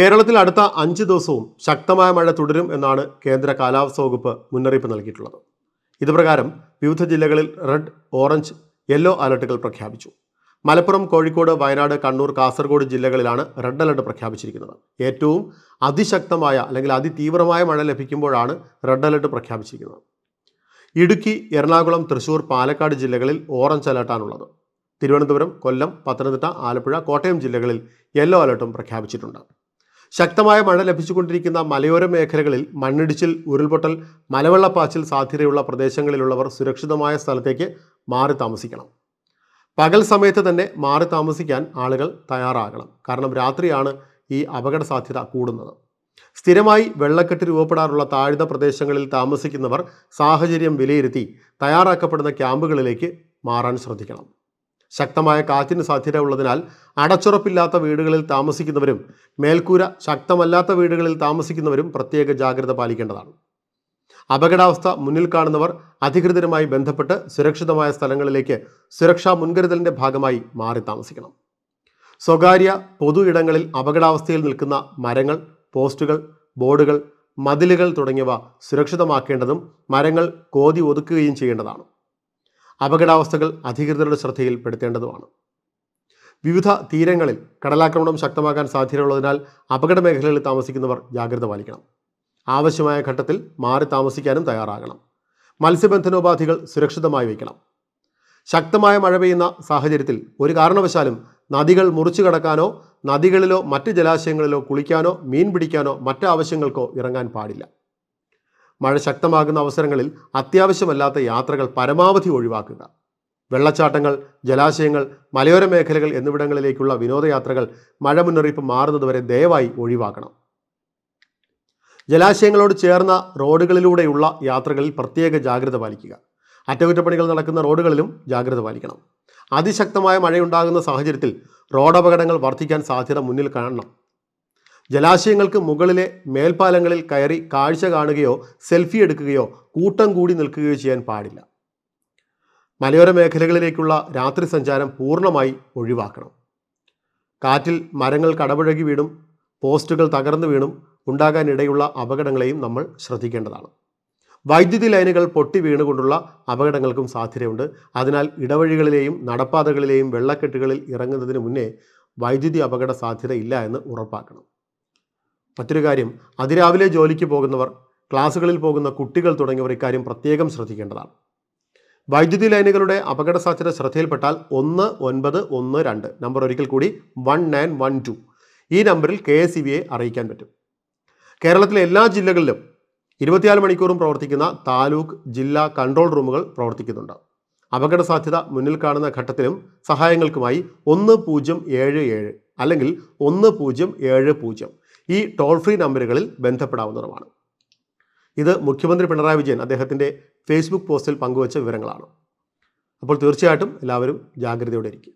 കേരളത്തിൽ അടുത്ത അഞ്ച് ദിവസവും ശക്തമായ മഴ തുടരും എന്നാണ് കേന്ദ്ര കാലാവസ്ഥാ വകുപ്പ് മുന്നറിയിപ്പ് നൽകിയിട്ടുള്ളത്. ഇതുപ്രകാരം വിവിധ ജില്ലകളിൽ റെഡ് ഓറഞ്ച് യെല്ലോ അലർട്ടുകൾ പ്രഖ്യാപിച്ചു. മലപ്പുറം കോഴിക്കോട് വയനാട് കണ്ണൂർ കാസർഗോഡ് ജില്ലകളിലാണ് റെഡ് അലർട്ട് പ്രഖ്യാപിച്ചിരിക്കുന്നത്. ഏറ്റവും അതിശക്തമായ അല്ലെങ്കിൽ അതിതീവ്രമായ മഴ ലഭിക്കുമ്പോഴാണ് റെഡ് അലർട്ട് പ്രഖ്യാപിച്ചിരിക്കുന്നത്. ഇടുക്കി എറണാകുളം തൃശൂർ പാലക്കാട് ജില്ലകളിൽ ഓറഞ്ച് അലർട്ടാണുള്ളത്. തിരുവനന്തപുരം കൊല്ലം പത്തനംതിട്ട ആലപ്പുഴ കോട്ടയം ജില്ലകളിൽ യെല്ലോ അലർട്ടും പ്രഖ്യാപിച്ചിട്ടുണ്ട്. ശക്തമായ മഴ ലഭിച്ചുകൊണ്ടിരിക്കുന്ന മലയോര മേഖലകളിൽ മണ്ണിടിച്ചിൽ ഉരുൾപൊട്ടൽ മലവെള്ളപ്പാച്ചിൽ സാധ്യതയുള്ള പ്രദേശങ്ങളിലുള്ളവർ സുരക്ഷിതമായ സ്ഥലത്തേക്ക് മാറി താമസിക്കണം. പകൽ സമയത്ത് തന്നെ മാറി താമസിക്കാൻ ആളുകൾ തയ്യാറാകണം. കാരണം രാത്രിയാണ് ഈ അപകട സാധ്യത കൂടുന്നത്. സ്ഥിരമായി വെള്ളക്കെട്ട് രൂപപ്പെടാറുള്ള താഴ്ന്ന പ്രദേശങ്ങളിൽ താമസിക്കുന്നവർ സാഹചര്യം വിലയിരുത്തി തയ്യാറാക്കപ്പെടുന്ന ക്യാമ്പുകളിലേക്ക് മാറാൻ ശ്രദ്ധിക്കണം. ശക്തമായ കാറ്റിന് സാധ്യത ഉള്ളതിനാൽ അടച്ചുറപ്പില്ലാത്ത വീടുകളിൽ താമസിക്കുന്നവരും മേൽക്കൂര ശക്തമല്ലാത്ത വീടുകളിൽ താമസിക്കുന്നവരും പ്രത്യേക ജാഗ്രത പാലിക്കേണ്ടതാണ്. അപകടാവസ്ഥ മുന്നിൽ കാണുന്നവർ അധികൃതരുമായി ബന്ധപ്പെട്ട് സുരക്ഷിതമായ സ്ഥലങ്ങളിലേക്ക് സുരക്ഷാ മുൻകരുതലിന്റെ ഭാഗമായി മാറി താമസിക്കണം. സ്വകാര്യ പൊതു ഇടങ്ങളിൽ അപകടാവസ്ഥയിൽ നിൽക്കുന്ന മരങ്ങൾ പോസ്റ്റുകൾ ബോർഡുകൾ മതിലുകൾ തുടങ്ങിയവ സുരക്ഷിതമാക്കേണ്ടതും മരങ്ങൾ കോതി ഒതുക്കുകയും ചെയ്യേണ്ടതാണ്. അപകടാവസ്ഥകൾ അധികൃതരുടെ ശ്രദ്ധയിൽപ്പെടുത്തേണ്ടതുമാണ് വിവിധ തീരങ്ങളിൽ കടലാക്രമണം ശക്തമാക്കാൻ സാധ്യതയുള്ളതിനാൽ അപകട മേഖലകളിൽ താമസിക്കുന്നവർ ജാഗ്രത പാലിക്കണം. ആവശ്യമായ ഘട്ടത്തിൽ മാറി താമസിക്കാനും തയ്യാറാകണം. മത്സ്യബന്ധനോപാധികൾ സുരക്ഷിതമായി വയ്ക്കണം. ശക്തമായ മഴ പെയ്യുന്ന സാഹചര്യത്തിൽ ഒരു കാരണവശാലും നദികൾ മുറിച്ചു കടക്കാനോ നദികളിലോ മറ്റ് ജലാശയങ്ങളിലോ കുളിക്കാനോ മീൻ പിടിക്കാനോ മറ്റ് ആവശ്യങ്ങൾക്കോ ഇറങ്ങാൻ പാടില്ല. മഴ ശക്തമാകുന്ന അവസരങ്ങളിൽ അത്യാവശ്യമല്ലാത്ത യാത്രകൾ പരമാവധി ഒഴിവാക്കുക. വെള്ളച്ചാട്ടങ്ങൾ ജലാശയങ്ങൾ മലയോര മേഖലകൾ എന്നിവിടങ്ങളിലേക്കുള്ള വിനോദയാത്രകൾ മഴ മുന്നറിയിപ്പ് മാറുന്നതുവരെ ദയവായി ഒഴിവാക്കണം. ജലാശയങ്ങളോട് ചേർന്ന റോഡുകളിലൂടെയുള്ള യാത്രകളിൽ പ്രത്യേക ജാഗ്രത പാലിക്കുക. അറ്റകുറ്റപ്പണികൾ നടക്കുന്ന റോഡുകളിലും ജാഗ്രത പാലിക്കണം. അതിശക്തമായ മഴയുണ്ടാകുന്ന സാഹചര്യത്തിൽ റോഡപകടങ്ങൾ വർദ്ധിക്കാൻ സാധ്യത മുന്നിൽ കാണണം. ജലാശയങ്ങൾക്ക് മുകളിലെ മേൽപ്പാലങ്ങളിൽ കയറി കാഴ്ച കാണുകയോ സെൽഫി എടുക്കുകയോ കൂട്ടം കൂടി നിൽക്കുകയോ ചെയ്യാൻ പാടില്ല. മലയോര മേഖലകളിലേക്കുള്ള രാത്രി സഞ്ചാരം പൂർണമായി ഒഴിവാക്കണം. കാറ്റിൽ മരങ്ങൾ കടപുഴകി വീണും പോസ്റ്റുകൾ തകർന്നു വീണും ഉണ്ടാകാനിടയുള്ള അപകടങ്ങളെയും നമ്മൾ ശ്രദ്ധിക്കേണ്ടതാണ്. വൈദ്യുതി ലൈനുകൾ പൊട്ടി വീണുകൊണ്ടുള്ള അപകടങ്ങൾക്കും സാധ്യതയുണ്ട്. അതിനാൽ ഇടവഴികളിലെയും നടപ്പാതകളിലെയും വെള്ളക്കെട്ടുകളിൽ ഇറങ്ങുന്നതിന് മുന്നേ വൈദ്യുതി അപകട സാധ്യത ഇല്ല എന്ന് ഉറപ്പാക്കണം. മറ്റൊരു കാര്യം അതിരാവിലെ ജോലിക്ക് പോകുന്നവർ ക്ലാസ്സുകളിൽ പോകുന്ന കുട്ടികൾ തുടങ്ങിയവർ ഇക്കാര്യം പ്രത്യേകം ശ്രദ്ധിക്കേണ്ടതാണ്. വൈദ്യുതി ലൈനുകളുടെ അപകട സാധ്യത ശ്രദ്ധയിൽപ്പെട്ടാൽ ഒന്ന് ഒൻപത് ഒന്ന് രണ്ട് നമ്പർ ഒരിക്കൽ കൂടി വൺ നയൻ വൺ ടു ഈ നമ്പറിൽ കെ എസ് ഇ ബിയെ അറിയിക്കാൻ പറ്റും. കേരളത്തിലെ എല്ലാ ജില്ലകളിലും ഇരുപത്തിനാല് മണിക്കൂറും പ്രവർത്തിക്കുന്ന താലൂക്ക് ജില്ലാ കൺട്രോൾ റൂമുകൾ പ്രവർത്തിക്കുന്നുണ്ട്. അപകട സാധ്യത മുന്നിൽ കാണുന്ന ഘട്ടത്തിലും സഹായങ്ങൾക്കുമായി ഒന്ന് പൂജ്യം ഏഴ് ഏഴ് അല്ലെങ്കിൽ ഒന്ന് പൂജ്യം ഏഴ് പൂജ്യം ഈ ടോൾ ഫ്രീ നമ്പറുകളിൽ ബന്ധപ്പെടാവുന്നതുമാണ്. ഇത് മുഖ്യമന്ത്രി പിണറായി വിജയൻ അദ്ദേഹത്തിന്റെ ഫേസ്ബുക്ക് പോസ്റ്റിൽ പങ്കുവച്ച വിവരങ്ങളാണ്. അപ്പോൾ തീർച്ചയായിട്ടും എല്ലാവരും ജാഗ്രതയോടെ ഇരിക്കും